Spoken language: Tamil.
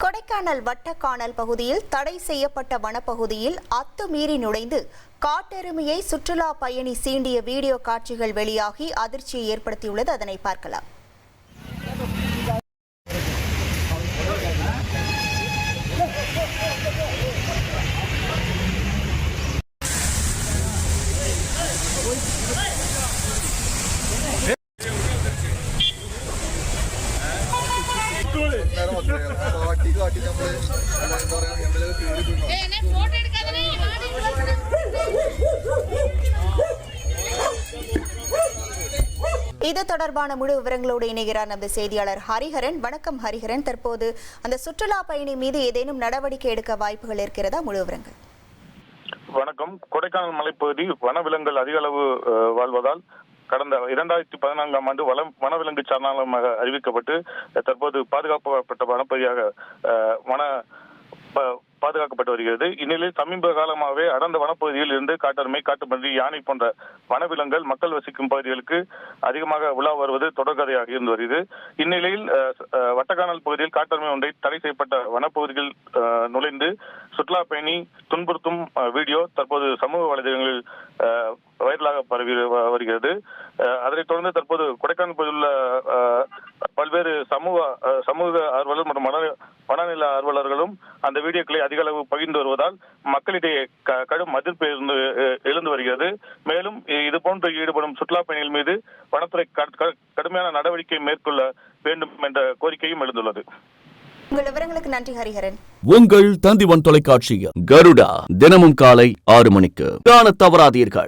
கொடைக்கானல் வட்டக்கானல் பகுதியில் தடை செய்யப்பட்ட வனப்பகுதியில் அத்துமீறி நுழைந்து காட்டெருமையை சுற்றுலா பயணி சீண்டிய வீடியோ காட்சிகள் வெளியாகி அதிர்ச்சியை ஏற்படுத்தியுள்ளது அதனை பார்க்கலாம் Wait. കാട്ടി കാട്ടി നമ്മള് എന്താ പറയാ നമ്മള് കീറി തിന്നു എന്നെ ഫോട്ടോ എടുക്കാതെ இது தொடர்பான முழு விவரங்களோடு இணைகிறார் நமது செய்தியாளர் ஹரிஹரன் வணக்கம் ஹரிஹரன் தற்போது அந்த சுற்றுலா பயணி மீது ஏதேனும் நடவடிக்கை எடுக்க வாய்ப்புகள் இருக்கிறதா முழு விவரங்கள் வணக்கம் கொடைக்கானல் மலைப்பகுதி வனவிலங்குகள் அதிக அளவு அஹ், வாழ்வதால் கடந்த இரண்டாயிரத்தி பதினான்காம் ஆண்டு வள வனவிலங்கு சரணாலயமாக அறிவிக்கப்பட்டு தற்போது பாதுகாக்கப்பட்ட வனப்பகுதியாக வன ப- பாதுகாக்கப்பட்டு வருகிறது. இந்நிலையில் சமீப காலமாகவே அடர்ந்த வனப்பகுதியில் இருந்து காட்டெருமை காட்டுப்பன்றி யானை போன்ற வனவிலங்குகள் மக்கள் வசிக்கும் பகுதிகளுக்கு அதிகமாக உலா வருவது தொடர்கதையாக இருந்து வருகிறது. இந்நிலையில் வட்டக்கானல் பகுதியில் காட்டெருமை ஒன்றை தடை செய்யப்பட்ட வனப்பகுதியில் நுழைந்து சுற்றுலா பயணி துன்புறுத்தும் வீடியோ தற்போது சமூக வலைதளங்களில் அதனைத் தொடர்ந்து தற்போது கொடைக்கானல் பகுதியில் உள்ள அஹ், பல்வேறு சமூக சமூக ஆர்வலர் மற்றும் மன மனநல ஆர்வலர்களும் அந்த வீடியோக்களை அதிக அளவு பகிர்ந்து வருவதால் மக்களிடையே க- கடும் அஹ், எழுந்து வருகிறது. மேலும் இது போன்று ஈடுபடும் சுற்றுலா பயணிகள் மீது வனத்துறை கடுமையான நடவடிக்கை மேற்கொள்ள வேண்டும் என்ற கோரிக்கையும் எழுந்துள்ளது. உங்கள் விவரங்களுக்கு நன்றி ஹரிஹரன். உங்கள் தந்திவன் தொலைக்காட்சியில் கருடா தினமும் காலை ஆறு மணிக்கு. காணத் தவறாதீர்கள்.